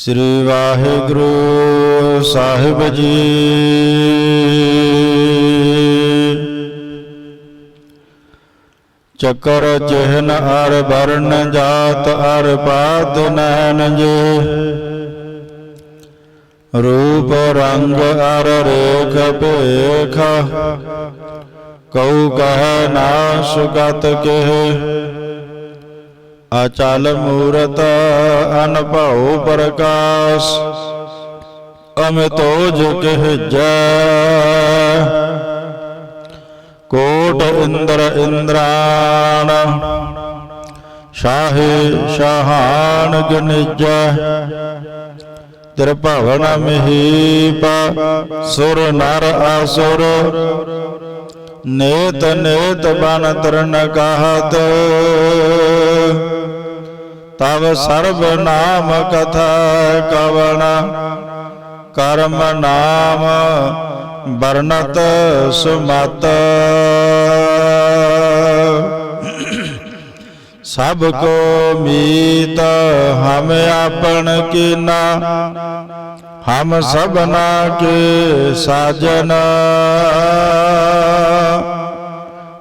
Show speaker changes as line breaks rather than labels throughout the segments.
ਸ੍ਰੀ ਵਾਹਿਗੁਰੂ ਸਾਹਿਬ ਜੀ। ਚੱਕਰ ਚਿਹਨ ਅਰ ਵਰਨ ਜਾਤ ਅਰ ਪਾਤ ਨੈਣ ਜੇ। ਰੂਪ ਰੰਗ ਅਰ ਰੇਖ ਭੇਖ। ਕਉ ਕਹੈ ਨਾਸ਼ ਗਤ ਕਹਿ। ਅਚਲ ਮੂਰਤ ਅਨਭਉ ਪ੍ਰਕਾਸ਼ ਅਮਿਤੋਜ ਕਹਿਜੈ ਕੋਟ ਇੰਦਰ ਇੰਦਰਾਣ ਸ਼ਾਹੇ ਸ਼ਾਹਾਨ ਗਨਿਜੈ ਤ੍ਰਿਭਵਨ ਮਹੀਪ, ਸੁਰ ਨਰ ਅਸੁਰ, ਨੇਤ ਨੇਤ ਬਨ ਤਰਨ ਕਹਤ। ਤਵ ਸਰਬ ਨਾਮ ਕਥਾ ਕਵਣ। ਕਰਮ ਨਾਮ ਬਰਨਤ ਸੁਮਤ। ਸਭ ਕੋ ਮੀਤ ਹਮ ਆਪਣ ਕੀਨਾ। ਹਮ ਸਭਨਾ ਕੇ ਸਾਜਨ।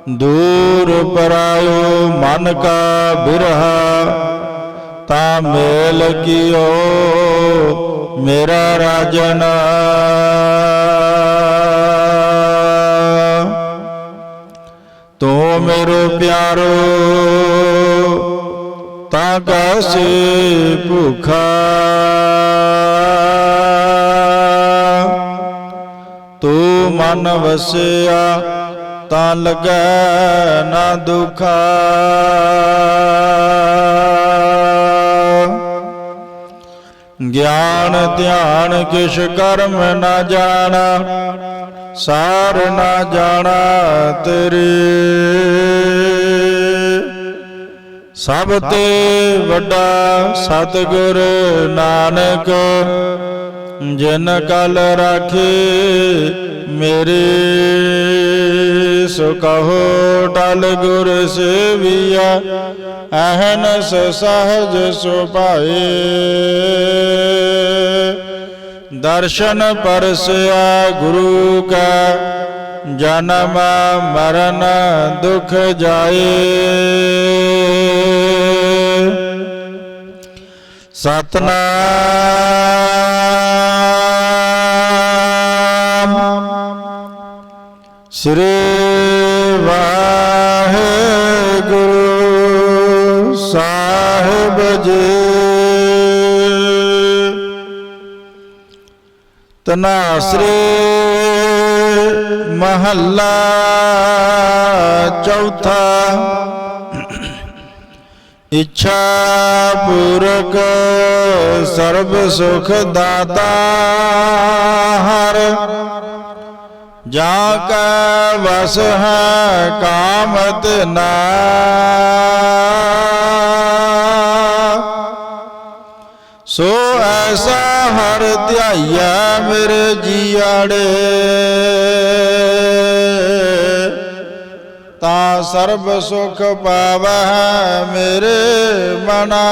ਦੂਰ ਪਰਾਇਓ ਮਨ ਕਾ ਬਿਰਹਾ। ਤਾ ਮੇਲ ਕੀਓ, ਮੇਰਾ ਰਾਜਨ। ਤੂੰ ਮੇਰੋ ਪਿਆਰੋ, ਤਾਂ ਕੈਸੇ ਭੁਖਾ। ਤੂੰ ਮਨ ਵਸਿਆ, ਤਾਂ ਲੱਗੈ ਨਾ ਦੁਖਾ। ਗਿਆਨ ਧਿਆਨ ਕਿਛ ਕਰਮ ਨਾ ਜਾਣਾ, ਸਾਰ ਨਾ ਜਾਣਾ ਤੇਰੇ। ਸਭ ਤੇ ਵੱਡਾ ਸਤਿਗੁਰ ਨਾਨਕ, ਜਿਨ ਕਲ ਰਾਖੇ ਮੇਰੇ। ਸੋ ਕਹੋ ਟਲ ਗੁਰ ਸੇਵੀਆ ਅਹਨਸ ਸਹਜ ਸੁਭਾਏ। ਦਰਸ਼ਨ ਪਰਸਿਆ ਗੁਰੂ ਕਾ ਜਨਮ ਮਰਨ ਦੁਖ ਜਾਏ। ਸਤਨਾਮ ਸਾਹਿਬ ਜੀ। ਤਨਾਸਰੇ ਮਹੱਲਾ ਚੌਥਾ। ਇੱਛਾ ਪੂਰਕ ਸਰਬ ਸੁਖ ਦਾਤਾ ਹਰ। ਜਾ ਕੈ ਵਸ ਹੈ ਕਾਮਤ ਨਾ। ਸੋ ਐਸਾ ਹਰ ਧਿਆਈਆ ਮੇਰੇ ਜੀਆੜੇ। ਤਾ ਸਰਬ ਸੁਖ ਪਾਵੈ ਮੇਰੇ ਮਨਾ।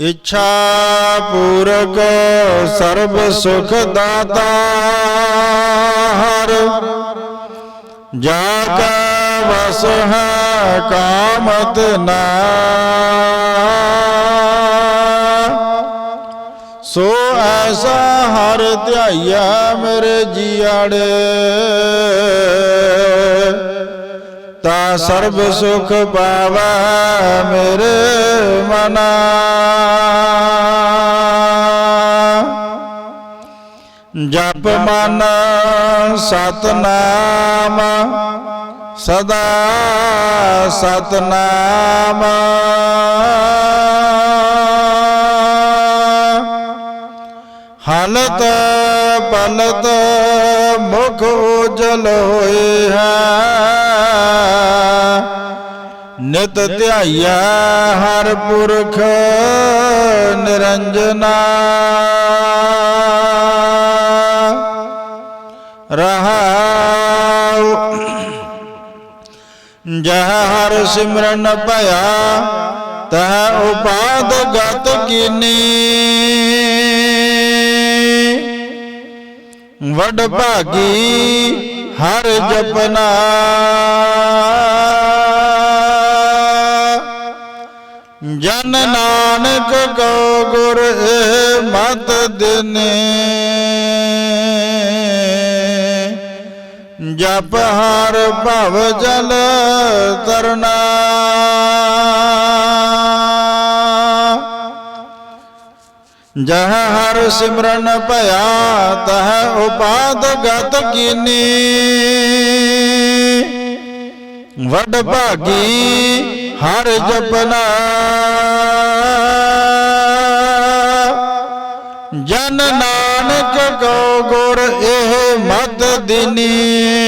ਇੱਛਾ ਪੂਰਕ ਸਰਬ ਸੁਖ ਦਾਤਾ ਹਰ। ਜਾ ਕੈ ਵਸ ਹੈ ਕਾਮਤ ਨਾ। ਸੋ ਐਸਾ ਹਰ ਧਿਆਈਆ ਮੇਰੇ ਜੀਆੜੇ। ਤਾ ਸਰਬ ਸੁਖ ਪਾਵੈ ਮੇਰੇ ਮਨਾ। ਜਪ ਮਨ ਸਤਨਾਮ ਸਦਾ ਸਤਨਾਮ। ਹਲਤ ਪਲਤ ਮੁਖ ਉਜਲ ਹੋਏ ਹੈ। ਨਿਤ ਧਿਆਈਆ ਹਰ ਪੁਰਖ ਨਿਰੰਜਨਾ। ਰਹਾਉ ਜਹ ਹਰ ਸਿਮਰਨ ਭਇਆ, ਤਹ ਉਪਾਦ ਗਤ ਕੀਨੀ। ਵਡ ਭਾਗੀ ਹਰ ਜਪਨਾ। ਜਨ ਨਾਨਕ ਕੋ ਗੁਰ ਮਤ ਦਿਨੇ। ਜਪ ਹਰ ਭਵ ਜਲ ਤਰਨਾ ਜਹ ਹਰ ਸਿਮਰਨ ਭਇਆ, ਤਹ ਉਪਾਦ ਗਤ ਕੀਨੀ। ਵਡ ਭਾਗੀ ਹਰ ਜਪਨਾ। ਜਨ ਨਾਨਕ ਕੋ ਗੁਰ ਇਹ ਮਤ ਦਿਨੀ।